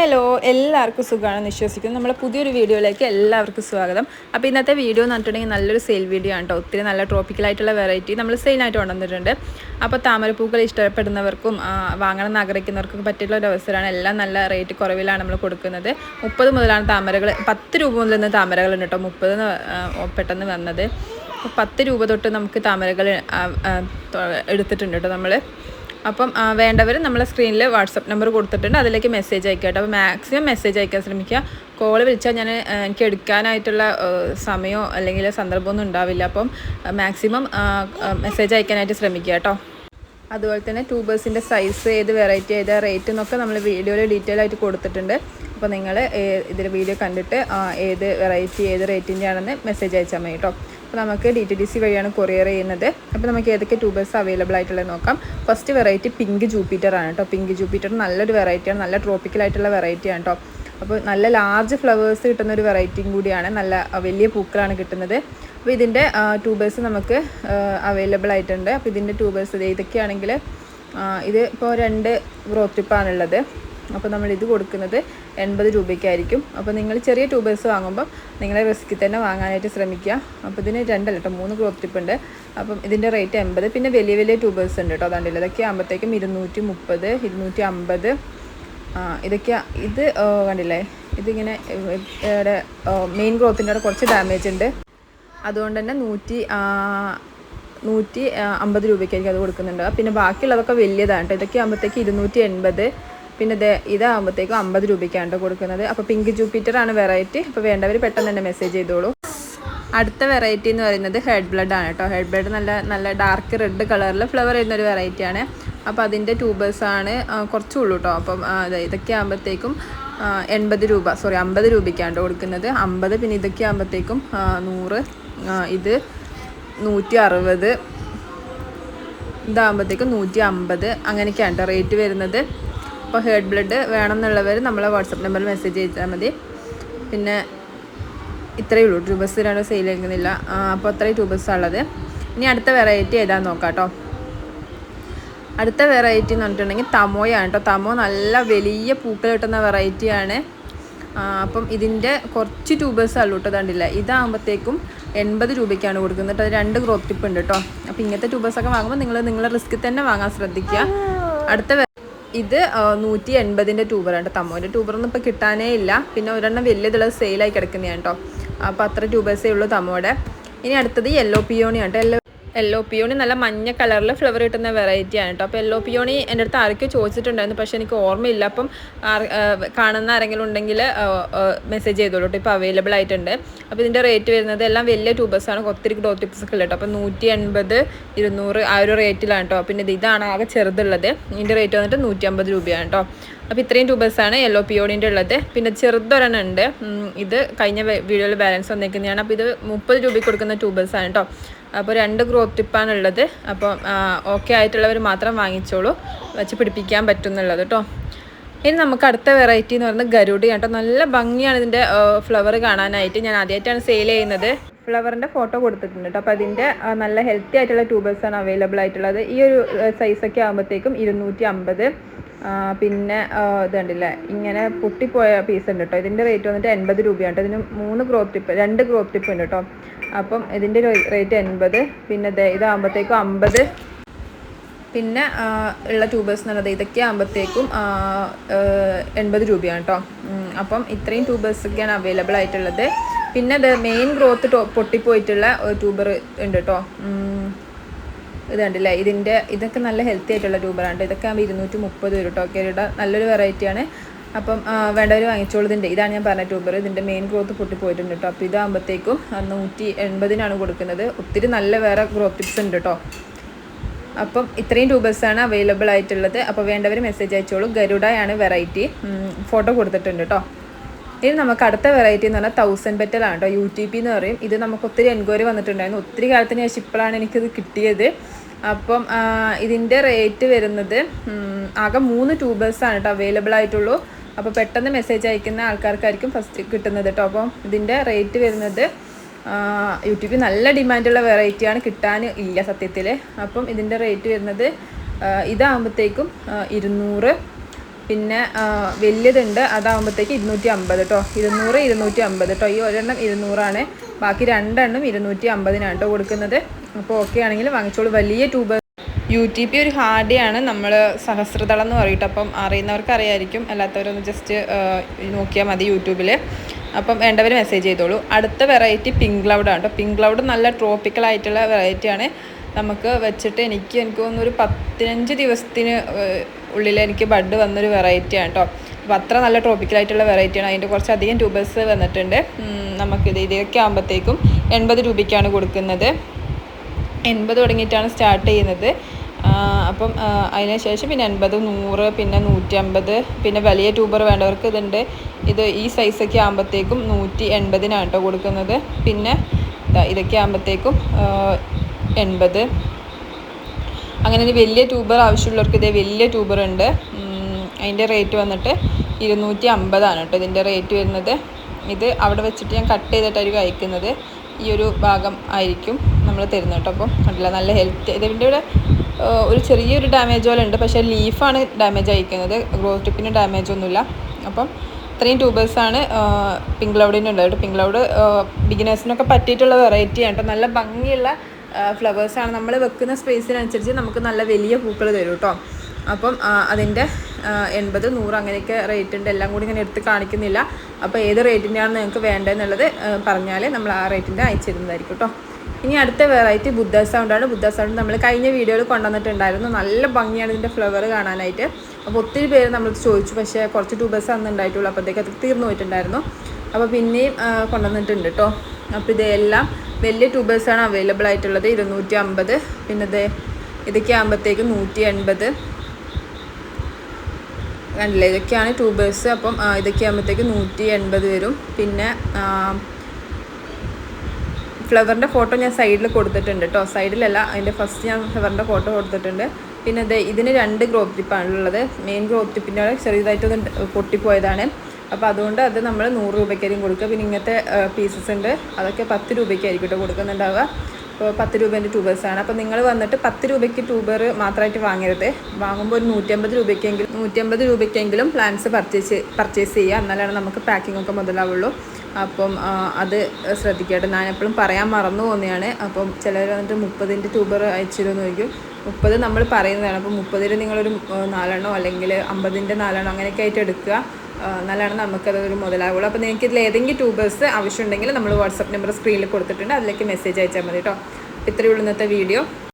Hello എല്ലാവർക്കും സുഖമാണെന്ന് വിശ്വസിക്കുന്നു. നമ്മളെ പുതിയൊരു വീഡിയോയിലേക്ക് എല്ലാവർക്കും സ്വാഗതം. അപ്പോൾ ഇന്നത്തെ വീഡിയോ എന്ന് പറഞ്ഞിട്ടുണ്ടെങ്കിൽ നല്ലൊരു സെയിൽ വീഡിയോ ആണ് കേട്ടോ. ഒത്തിരി നല്ല ട്രോപ്പിക്കലായിട്ടുള്ള വെറൈറ്റി നമ്മൾ സെയിലായിട്ട് കൊണ്ടുവന്നിട്ടുണ്ട്. അപ്പോൾ താമരപ്പൂക്കൾ ഇഷ്ടപ്പെടുന്നവർക്കും വാങ്ങണമെന്ന് ആഗ്രഹിക്കുന്നവർക്കും പറ്റിയിട്ടുള്ള ഒരു അവസരമാണ്. എല്ലാം നല്ല റേറ്റ് കുറവിലാണ് നമ്മൾ കൊടുക്കുന്നത്. മുപ്പത് മുതലാണ് താമരകൾ പത്ത് രൂപ മുതൽ നിന്ന് താമരകളുണ്ട് കേട്ടോ. മുപ്പത് പെട്ടെന്ന് വന്നത്. പത്ത് രൂപ തൊട്ട് നമുക്ക് താമരകൾ എടുത്തിട്ടുണ്ട് കേട്ടോ നമ്മൾ അപ്പം വേണ്ടവർ നമ്മളെ സ്ക്രീനിൽ വാട്സപ്പ് നമ്പർ കൊടുത്തിട്ടുണ്ട്. അതിലേക്ക് മെസ്സേജ് അയക്കട്ടെ അപ്പോൾ മാക്സിമം മെസ്സേജ് അയക്കാൻ ശ്രമിക്കുക. കോൾ വിളിച്ചാൽ ഞാൻ എനിക്ക് എടുക്കാനായിട്ടുള്ള സമയമോ അല്ലെങ്കിൽ സന്ദർഭമൊന്നും ഉണ്ടാവില്ല. അപ്പം മാക്സിമം മെസ്സേജ് അയക്കാനായിട്ട് ശ്രമിക്കുക കേട്ടോ. അതുപോലെ തന്നെ ട്യൂബേഴ്സിന്റെ സൈസ് ഏത് വെറൈറ്റി ഏത് റേറ്റ് എന്നൊക്കെ നമ്മൾ വീഡിയോയിൽ ഡീറ്റെയിൽ ആയിട്ട് കൊടുത്തിട്ടുണ്ട്. അപ്പോൾ നിങ്ങൾ ഇതിൽ വീഡിയോ കണ്ടിട്ട് ഏത് വെറൈറ്റി ഏത് റേറ്റിന്റെ ആണെന്ന് മെസ്സേജ് അയച്ചാൽ മതി കേട്ടോ. അപ്പോൾ നമുക്ക് ഡി ടി ഡി സി വഴിയാണ് കൊറിയർ ചെയ്യുന്നത്. അപ്പോൾ നമുക്ക് ഏതൊക്കെ ട്യൂബേഴ്സ് അവൈലബിൾ ആയിട്ടുള്ളത് നോക്കാം. ഫസ്റ്റ് വെറൈറ്റി പിങ്ക് ജൂപ്പിറ്റർ ആണ് കേട്ടോ. പിങ്ക് ജൂപ്പിറ്റർ നല്ലൊരു വെറൈറ്റിയാണ് നല്ല ട്രോപ്പിക്കൽ ആയിട്ടുള്ള വെറൈറ്റിയാണ് കേട്ടോ. അപ്പോൾ നല്ല ലാർജ് ഫ്ലവേഴ്സ് കിട്ടുന്ന ഒരു വെറൈറ്റിയും കൂടിയാണ്. നല്ല വലിയ പൂക്കളാണ് കിട്ടുന്നത്. അപ്പോൾ ഇതിന്റെ ട്യൂബേഴ്സ് നമുക്ക് അവൈലബിൾ ആയിട്ടുണ്ട്. അപ്പോൾ ഇതിന്റെ ട്യൂബേഴ്സ് ഇതൊക്കെയാണെങ്കിൽ ഇത് ഇപ്പോൾ രണ്ട് ഗ്രോത്ത് ടിപ്പാണുള്ളത് അപ്പോൾ നമ്മൾ ഇത് കൊടുക്കുന്നത് എൺപത് രൂപയ്ക്കായിരിക്കും. അപ്പോൾ നിങ്ങൾ ചെറിയ ട്യൂബേഴ്സ് വാങ്ങുമ്പോൾ നിങ്ങളെ റിസ്ക്കിൽ തന്നെ വാങ്ങാനായിട്ട് ശ്രമിക്കുക. അപ്പോൾ ഇതിന് രണ്ടല്ല കേട്ടോ മൂന്ന് ഗ്രോത്ത് ടിപ്പ് ഉണ്ട്. അപ്പം ഇതിന്റെ റേറ്റ് എൺപത് പിന്നെ വലിയ വലിയ ട്യൂബേഴ്സ് ഉണ്ട് കേട്ടോ അതാണ്ടില്ല ഇതൊക്കെ ആകുമ്പോഴത്തേക്കും ഇരുന്നൂറ്റി മുപ്പത് ഇരുന്നൂറ്റി അമ്പത് ഇതൊക്കെ ഇത് കണ്ടില്ലേ? ഇതിങ്ങനെ മെയിൻ ഗ്രോത്തിന്റെ അവിടെ കുറച്ച് ഡാമേജ് ഉണ്ട്. അതുകൊണ്ട് തന്നെ നൂറ്റി നൂറ്റി അമ്പത് രൂപയ്ക്കായിരിക്കും അത് കൊടുക്കുന്നുണ്ട്. പിന്നെ ബാക്കിയുള്ളതൊക്കെ വലിയതാണ് കേട്ടോ. ഇതൊക്കെ ആകുമ്പോഴത്തേക്ക് ഇരുന്നൂറ്റി എൺപത് പിന്നെ ഇത് ഇതാകുമ്പോഴത്തേക്കും അമ്പത് രൂപയ്ക്കാണ് കൊടുക്കുന്നത്. അപ്പോൾ പിങ്ക് ജൂപ്പിറ്റർ ആണ് വെറൈറ്റി. അപ്പോൾ വേണ്ടവർ പെട്ടെന്ന് തന്നെ മെസ്സേജ് ചെയ്തോളൂ. അടുത്ത വെറൈറ്റി എന്ന് പറയുന്നത് ഹെഡ് ബ്ലഡ് ആണ് കേട്ടോ ഹെഡ് ബ്ലഡ് നല്ല നല്ല ഡാർക്ക് റെഡ് കളറിൽ ഫ്ലവർ ചെയ്യുന്ന ഒരു വെറൈറ്റി ആണ്. അപ്പോൾ ട്യൂബേഴ്സ് ആണ് ആ, കുറച്ചേ ഉള്ളൂ കേട്ടോ അപ്പം ഇതൊക്കെ ആകുമ്പോഴത്തേക്കും എൺപത് രൂപ സോറി അമ്പത് രൂപയ്ക്കാണ് കൊടുക്കുന്നത്. അമ്പത് പിന്നെ ഇതൊക്കെ ആകുമ്പോഴത്തേക്കും നൂറ് ഇത് നൂറ്റി അറുപത് ഇതാകുമ്പോഴത്തേക്കും നൂറ്റി അമ്പത് അങ്ങനെയൊക്കെയാണ് റേറ്റ് വരുന്നത്. അപ്പോൾ ഹേർഡ് ബ്ലഡ് വേണമെന്നുള്ളവർ നമ്മളെ വാട്സപ്പ് നമ്പറിൽ മെസ്സേജ് ചെയ്താൽ മതി. പിന്നെ ഇത്രയേ ഉള്ളൂ. ട്യൂബസ് രണ്ട് സെയിൽ ചെയ്യുന്നില്ല അപ്പോൾ അത്രയും ട്യൂബസ് ഉള്ളത് ഇനി അടുത്ത വെറൈറ്റി ഏതാന്ന് നോക്കാം കേട്ടോ അടുത്ത വെറൈറ്റി എന്ന് പറഞ്ഞിട്ടുണ്ടെങ്കിൽ തമോയാണ് കേട്ടോ തമോ നല്ല വലിയ പൂക്കൾ കിട്ടുന്ന വെറൈറ്റിയാണ് അപ്പം ഇതിന്റെ കുറച്ച് ട്യൂബേഴ്സ് ഉള്ളൂ കേട്ടോ കണ്ടില്ല? ഇതാകുമ്പോഴത്തേക്കും എൺപത് രൂപയ്ക്കാണ് കൊടുക്കുന്നത് കേട്ടോ രണ്ട് ഗ്രോത്ത് ടിപ്പ് ഉണ്ട് കേട്ടോ അപ്പോൾ ഇങ്ങനത്തെ ട്യൂബേഴ്സൊക്കെ വാങ്ങുമ്പോൾ നിങ്ങൾ നിങ്ങളുടെ റിസ്ക് തന്നെ വാങ്ങാൻ ശ്രദ്ധിക്കുക. അടുത്ത ഇത് നൂറ്റി എൺപതിന്റെ ട്യൂബറാണ് തമ്മോന്റെ ട്യൂബറൊന്നും ഇപ്പോൾ കിട്ടാനേ ഇല്ല. പിന്നെ ഒരെണ്ണം വലിയതുള്ള സെയിലായി കിടക്കുന്നതാണ് കേട്ടോ. അപ്പോൾ അത്ര ട്യൂബേഴ്സേ ഉള്ളൂ തമ്മോടെ ഇനി അടുത്തത് യെല്ലോ പിയോണിയാണ് കേട്ടോ. യെല്ലോ യെല്ലോ പിയോണി നല്ല മഞ്ഞ കളറിൽ ഫ്ലവർ കിട്ടുന്ന വെറൈറ്റിയാണ് കേട്ടോ അപ്പോൾ യെല്ലോ പിയോണി എന്റെ അടുത്ത് ആരൊക്കെയോ ചോദിച്ചിട്ടുണ്ടായിരുന്നു. പക്ഷേ എനിക്ക് ഓർമ്മയില്ല. അപ്പം കാണുന്ന ആരെങ്കിലും ഉണ്ടെങ്കിൽ മെസ്സേജ് ചെയ്തോളൂ കേട്ടോ ഇപ്പോൾ അവൈലബിൾ ആയിട്ടുണ്ട്. അപ്പോൾ ഇതിന്റെ റേറ്റ് വരുന്നത് എല്ലാം വലിയ ട്യൂബേഴ്സാണ് ഒത്തിരി ഡോ ടിപ്സ് ഒക്കെ കേട്ടോ അപ്പോൾ നൂറ്റി എൺപത് ഇരുന്നൂറ് ആ ഒരു റേറ്റിലാണ് കേട്ടോ പിന്നെ ഇത് ഇതാണ് ആകെ ചെറുതുള്ളത്. ഇതിന്റെ റേറ്റ് വന്നിട്ട് നൂറ്റി അമ്പത് രൂപയാണ് കേട്ടോ അപ്പോൾ ഇത്രയും ട്യൂബേഴ്സാണ് യെല്ലോ പിയോണിന്റെ ഉള്ളത്. പിന്നെ ചെറുതൊരെണ്ണം ഉണ്ട്. ഇത് കഴിഞ്ഞ വീഡിയോയിൽ ബാലൻസ് വന്നേക്കുന്നതാണ്. അപ്പോൾ ഇത് മുപ്പത് രൂപയ്ക്ക് കൊടുക്കുന്ന ട്യൂബേഴ്സാണ് കേട്ടോ അപ്പോൾ രണ്ട് ഗ്രോത്ത് ടിപ്പാണ് ഉള്ളത് അപ്പോൾ ഓക്കെ ആയിട്ടുള്ളവർ മാത്രം വാങ്ങിച്ചോളൂ. വെച്ച് പിടിപ്പിക്കാൻ പറ്റുന്നുള്ളത് കേട്ടോ. ഇനി നമുക്ക് അടുത്ത വെറൈറ്റി എന്ന് പറയുന്നത് ഗരുഡിയാണ് കേട്ടോ. നല്ല ഭംഗിയാണ് ഇതിന്റെ ഫ്ലവർ കാണാനായിട്ട്. ഞാൻ ആദ്യമായിട്ടാണ് സെയിൽ ചെയ്യുന്നത്. ഫ്ലവറിന്റെ ഫോട്ടോ കൊടുത്തിട്ടുണ്ട്. കേട്ടോ അപ്പോൾ അതിന്റെ നല്ല ഹെൽത്തി ആയിട്ടുള്ള ട്യൂബേഴ്സാണ് അവൈലബിൾ ആയിട്ടുള്ളത്. ഈ ഒരു സൈസൊക്കെ ആകുമ്പോഴത്തേക്കും ഇരുന്നൂറ്റി അമ്പത് പിന്നെ ഇതുണ്ടല്ലേ ഇങ്ങനെ പൊട്ടിപ്പോയ പീസ് ഉണ്ട് കേട്ടോ. ഇതിന്റെ റേറ്റ് വന്നിട്ട് എൺപത് രൂപയാണ് ഇതിന് മൂന്ന് ഗ്രോത്ത് ടിപ്പ് രണ്ട് ഗ്രോത്ത് ടിപ്പ് ഉണ്ട് കേട്ടോ. അപ്പം ഇതിന്റെ റേറ്റ് എൺപത് പിന്നെ ഇതാകുമ്പോഴത്തേക്കും അമ്പത്. പിന്നെ ഉള്ള ട്യൂബേഴ്സ് എന്ന് പറയുന്നത് ഇതൊക്കെ ആകുമ്പോഴത്തേക്കും എൺപത് രൂപയാണ് കേട്ടോ. അപ്പം ഇത്രയും ട്യൂബേഴ്സൊക്കെയാണ് അവൈലബിൾ ആയിട്ടുള്ളത്. പിന്നെ ഇത് മെയിൻ ഗ്രോത്ത് പൊട്ടിപ്പോയിട്ടുള്ള ഒരു ട്യൂബർ ഉണ്ട് കേട്ടോ ഇത് കണ്ടില്ലേ? ഇതിന്റെ ഇതൊക്കെ നല്ല ഹെൽത്തി ആയിട്ടുള്ള ട്യൂബറാണ് ഇതൊക്കെ ആകുമ്പോൾ ഇരുന്നൂറ്റി മുപ്പത് വരും കേട്ടോ കേരയുടെ നല്ലൊരു വെറൈറ്റിയാണ് അപ്പം വേണ്ടവർ വാങ്ങിച്ചോളൂ. ഇതിന്റെ ഇതാണ് ഞാൻ പറഞ്ഞ ട്യൂബർ ഇതിന്റെ മെയിൻ ഗ്രോത്ത് പൊട്ടിപ്പോയിട്ടുണ്ട് കേട്ടോ അപ്പോൾ ഇതാകുമ്പോഴത്തേക്കും നൂറ്റി എൺപതിനാണ് കൊടുക്കുന്നത്. ഒത്തിരി നല്ല വേറെ ഗ്രോത്ത് ടിപ്സ് ഉണ്ട് കേട്ടോ അപ്പം ഇത്രയും ട്യൂബേഴ്സാണ് അവൈലബിൾ ആയിട്ടുള്ളത്. അപ്പോൾ വേണ്ടവർ മെസ്സേജ് അയച്ചോളൂ. ഗരുഡയാണ് വെറൈറ്റി ഫോട്ടോ കൊടുത്തിട്ടുണ്ട് കേട്ടോ ഇനി നമുക്ക് അടുത്ത വെറൈറ്റി എന്ന് പറഞ്ഞാൽ തൗസൻഡ് ബെറ്റലാണ് കേട്ടോ യു ടി പി എന്ന് പറയും. ഇത് നമുക്ക് ഒത്തിരി എൻക്വയറി വന്നിട്ടുണ്ടായിരുന്നു. ഒത്തിരി കാലത്തിന് ശേഷം ഇപ്പോഴാണ് എനിക്കിത് കിട്ടിയത്. അപ്പം ഇതിന്റെ റേറ്റ് വരുന്നത് ആകെ മൂന്ന് ആണ് കേട്ടോ അവൈലബിൾ ആയിട്ടുള്ളൂ. അപ്പോൾ പെട്ടെന്ന് മെസ്സേജ് അയക്കുന്ന ആൾക്കാർക്കായിരിക്കും ഫസ്റ്റ് കിട്ടുന്നത് കേട്ടോ അപ്പം ഇതിന്റെ റേറ്റ് വരുന്നത് യൂട്യൂബിൽ നല്ല ഡിമാൻഡുള്ള വെറൈറ്റിയാണ് കിട്ടാൻ ഇല്ല സത്യത്തിൽ. അപ്പം ഇതിന്റെ റേറ്റ് വരുന്നത് ഇതാകുമ്പോഴത്തേക്കും ഇരുന്നൂറ് പിന്നെ വലിയതുണ്ട്. അതാകുമ്പോഴത്തേക്ക് ഇരുന്നൂറ്റി അമ്പത് കേട്ടോ ഇരുന്നൂറ് ഇരുന്നൂറ്റി അമ്പത് കേട്ടോ ഈ ഒരെണ്ണം ഇരുന്നൂറാണ്. ബാക്കി രണ്ടെണ്ണം ഇരുന്നൂറ്റി അമ്പതിനാണ് കേട്ടോ കൊടുക്കുന്നത്. അപ്പോൾ ഓക്കെ ആണെങ്കിൽ വാങ്ങിച്ചോളൂ. വലിയ ട്യൂബ് യു ടി പി ഒരു ഹാഡിയാണ് നമ്മൾ സഹസ്രതളം എന്ന് പറയും ട്ടോ. അപ്പം അറിയുന്നവർക്ക് അറിയായിരിക്കും അല്ലാത്തവരൊന്ന് ജസ്റ്റ് നോക്കിയാൽ മതി യൂട്യൂബിൽ അപ്പം വേണ്ടവർ മെസ്സേജ് ചെയ്തോളൂ. അടുത്ത വെറൈറ്റി പിങ്ക് ക്ലൗഡാണ് ആണ് കേട്ടോ പിങ്ക് ക്ലൗഡ് നല്ല ട്രോപ്പിക്കൽ ആയിട്ടുള്ള വെറൈറ്റിയാണ് നമുക്ക് വെച്ചിട്ട് എനിക്ക് എനിക്ക് തോന്നുന്നു ഒരു പതിനഞ്ച് ദിവസത്തിന് ഉള്ളിൽ എനിക്ക് ബഡ് വന്നൊരു വെറൈറ്റിയാണ് കേട്ടോ അപ്പോൾ അത്ര നല്ല ട്രോപ്പിക്കലായിട്ടുള്ള വെറൈറ്റിയാണ് അതിന്റെ കുറച്ചധികം ട്യൂബേഴ്സ് വന്നിട്ടുണ്ട്. നമുക്കിത് ഇതൊക്കെ ആകുമ്പോഴത്തേക്കും എൺപത് രൂപയ്ക്കാണ് കൊടുക്കുന്നത്. എൺപത് തുടങ്ങിയിട്ടാണ് സ്റ്റാർട്ട് ചെയ്യുന്നത്. അപ്പം അതിനുശേഷം അതിന് ശേഷം പിന്നെ എൺപത് നൂറ് പിന്നെ നൂറ്റി അമ്പത് പിന്നെ വലിയ ട്യൂബർ വേണ്ടവർക്ക് ഇതുണ്ട്. ഇത് ഈ സൈസൊക്കെ ആകുമ്പോഴത്തേക്കും നൂറ്റി എൺപതിനാണ് കേട്ടോ കൊടുക്കുന്നത്. പിന്നെ ഇതൊക്കെ ആകുമ്പോഴത്തേക്കും എൺപത്. അങ്ങനെ ഒരു വലിയ ട്യൂബർ ആവശ്യമുള്ളവർക്ക് ഇതേ വലിയ ട്യൂബർ ഉണ്ട്. അതിന്റെ റേറ്റ് വന്നിട്ട് ഇരുന്നൂറ്റി അമ്പതാണ് കേട്ടോ ഇതിന്റെ റേറ്റ് വരുന്നത്. ഇത് അവിടെ വെച്ചിട്ട് ഞാൻ കട്ട് ചെയ്തിട്ടായിരിക്കും അയക്കുന്നത്. ഈ ഒരു ഭാഗം ആയിരിക്കും നമ്മൾ തരുന്നത് കേട്ടോ അപ്പം. കണ്ടില്ല നല്ല ഹെൽത്ത് ഇതിന്റെ ഇവിടെ ഒരു ചെറിയൊരു ഡാമേജ് പോലെ ഉണ്ട്. പക്ഷേ ലീഫാണ് ഡാമേജ് അയക്കുന്നത് ഗ്രോത്ത് ടിപ്പിന് ഡാമേജ് ഒന്നുമില്ല. അപ്പം ഇത്രയും ട്യൂബേഴ്സാണ് പിങ്ക് ക്ലൗഡിന്റെ ഉണ്ടായിട്ട് പിങ്ക് ക്ലൗഡ് ബിഗിനേഴ്സിനൊക്കെ പറ്റിയിട്ടുള്ള വെറൈറ്റിയാണ് കേട്ടോ. നല്ല ഭംഗിയുള്ള ഫ്ലവേഴ്സാണ് നമ്മൾ വെക്കുന്ന സ്പേസിനനുസരിച്ച് നമുക്ക് നല്ല വലിയ പൂക്കൾ തരും കേട്ടോ അപ്പം അതിന്റെ എൺപത് നൂറ് അങ്ങനെയൊക്കെ റേറ്റ് ഉണ്ട്. എല്ലാം കൂടി ഇങ്ങനെ എടുത്ത് കാണിക്കുന്നില്ല. അപ്പോൾ ഏത് റേറ്റിന്റെയാണ് നിങ്ങൾക്ക് വേണ്ടതെന്നുള്ളത് പറഞ്ഞാൽ നമ്മൾ ആ റേറ്റിന്റെ അയച്ചു തരുന്നതായിരിക്കും കേട്ടോ ഇനി അടുത്ത വെറൈറ്റി ബുദ്ധ സൗണ്ടാണ് ബുദ്ധ സൗണ്ട് നമ്മൾ കഴിഞ്ഞ വീഡിയോയിൽ കൊണ്ടുവന്നിട്ടുണ്ടായിരുന്നു. നല്ല ഭംഗിയാണ് ഇതിന്റെ ഫ്ലവർ കാണാനായിട്ട്. അപ്പോൾ ഒത്തിരി പേര് നമ്മൾ ചോദിച്ചു. പക്ഷേ കുറച്ച് ട്യൂബേഴ്സ് അന്ന് ഉണ്ടായിട്ടുള്ളൂ. അപ്പോഴത്തേക്ക് അത് തീർന്നു പോയിട്ടുണ്ടായിരുന്നു. അപ്പോൾ പിന്നെയും കൊണ്ടുവന്നിട്ടുണ്ട് കേട്ടോ അപ്പോൾ ഇതെല്ലാം വലിയ ട്യൂബേഴ്സാണ് അവൈലബിൾ ആയിട്ടുള്ളത്. ഇരുന്നൂറ്റി അമ്പത് പിന്നെ ഇത് ഇതൊക്കെ ആകുമ്പോഴത്തേക്ക് നൂറ്റി എൺപത് കണ്ടില്ലേ? ഇതൊക്കെയാണ് ട്യൂബേഴ്സ് അപ്പം ഇതൊക്കെ ആകുമ്പോഴത്തേക്ക് നൂറ്റി എൺപത് വരും. പിന്നെ ഫ്ലവറിന്റെ ഫോട്ടോ ഞാൻ സൈഡിൽ കൊടുത്തിട്ടുണ്ട് കേട്ടോ സൈഡിലല്ല അതിന്റെ ഫസ്റ്റ് ഞാൻ ഫ്ലവറിന്റെ ഫോട്ടോ കൊടുത്തിട്ടുണ്ട്. പിന്നെ ഇത് ഇതിന് രണ്ട് ഗ്രോ ടിപ്പാണ് ഉള്ളത് മെയിൻ ഗ്രോപ്പ് ടിപ്പിന്റെ ചെറിയതായിട്ടൊന്ന് പൊട്ടിപ്പോയതാണ്. അപ്പോൾ അതുകൊണ്ട് അത് നമ്മൾ നൂറ് രൂപയ്ക്കായിരിക്കും കൊടുക്കുക. പിന്നെ ഇങ്ങനത്തെ പീസസ് ഉണ്ട്. അതൊക്കെ പത്ത് രൂപയ്ക്കായിരിക്കും കേട്ടോ കൊടുക്കുന്നുണ്ടാവുക. അപ്പോൾ പത്ത് രൂപേന്റെ ട്യൂബേഴ്സാണ് അപ്പോൾ നിങ്ങൾ വന്നിട്ട് പത്ത് രൂപയ്ക്ക് ട്യൂബർ മാത്രമായിട്ട് വാങ്ങരുത്. വാങ്ങുമ്പോൾ ഒരു നൂറ്റമ്പത് രൂപയ്ക്കെങ്കിലും നൂറ്റമ്പത് രൂപയ്ക്കെങ്കിലും പ്ലാന്റ്സ് പർച്ചേസ് പർച്ചേസ് ചെയ്യുക. എന്നാലാണ് നമുക്ക് പാക്കിംഗ് ഒക്കെ മുതലാവുള്ളൂ. അപ്പം അത് ശ്രദ്ധിക്കട്ടെ ഞാൻ എപ്പോഴും പറയാൻ മറന്നു പോകുന്നതാണ് അപ്പം ചിലർ വന്നിട്ട് മുപ്പതിന്റെ ട്യൂബർ അയച്ചിരുന്നു ചോദിക്കും. മുപ്പത് നമ്മൾ പറയുന്നതാണ്. അപ്പോൾ മുപ്പതിൽ നിങ്ങളൊരു നാലെണ്ണോ അല്ലെങ്കിൽ അമ്പതിന്റെ നാലെണ്ണോ അങ്ങനെയൊക്കെ ആയിട്ട് എടുക്കുക. എന്നാലാണ് നമുക്കത് ഒരു മുതലാവുള്ളൂ. അപ്പോൾ നിങ്ങൾക്ക് ഇതിൽ ഏതെങ്കിലും ട്യൂബേഴ്സ് ആവശ്യമുണ്ടെങ്കിൽ നമ്മൾ വാട്സപ്പ് നമ്പർ സ്ക്രീനിൽ കൊടുത്തിട്ടുണ്ട്. അതിലേക്ക് മെസ്സേജ് അയച്ചാൽ മതി കേട്ടോ ഇത്രയുള്ള ഇന്നത്തെ വീഡിയോ